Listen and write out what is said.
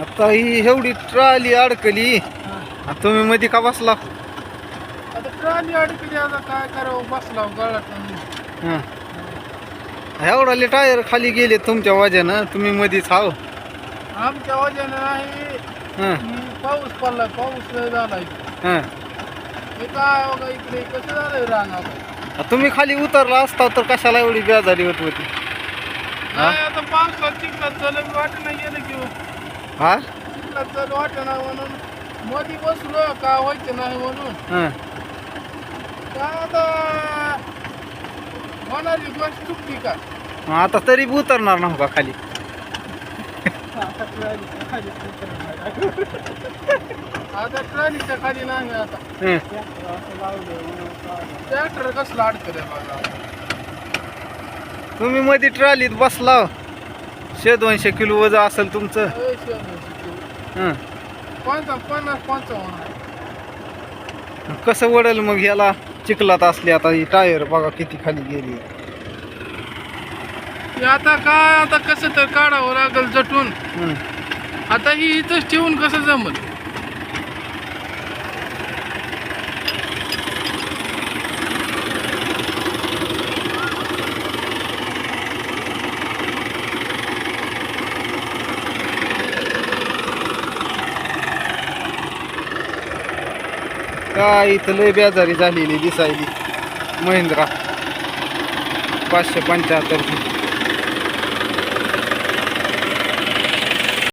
आता ही एवढी ट्राली अडकली. आणि तुम्ही मध्ये का बसला? आता ट्रॉली अडकली आता काय करावं? बसला गळात हं. एवढाले टायर खाली गेले तुमच्या वजनं. तुम्ही मध्येच हाव आमच्या वजन नाही. हं, हम्म, पाऊस पडला पाऊस लय झाला इकडे. हं. हे काय बघा इकडे? कसं झालंय रांग आता? तुम्ही खाली उतरला असता तर कशाला एवढी बेजारी होत होती? नाही आता पावसात चिखलात वाट नाही गेलं हा चिखलात चल वाट ना म्हणून? मध्ये बसलो का व्हायचं नाही म्हणून? हं. आता होणारी गोष्ट चुकली का? मग आता तरी बी उतरणार नव्ह का खाली आता ट्रॉलीच्या खाली नाही आता. हं. ट्रॅक्टर कसला अडकले बघा. तुम्ही मध्ये ट्रालीत बसला शे दोनशे किलो वजन असेल तुमचं. हं. पंचा पन्नास पंचावन्न. कसं वडल मग याला चिखलात असली आता ही टायर बघा किती खाली गेली. हे आता काय? आता कसं तर काढावं लागेल जटून. हं. आता ही इथंच ठेवून कसं जमल? काय इथं लय बेजारी झालेली दिसायली. महिंद्रा पाचशे पंच्याहत्तरची.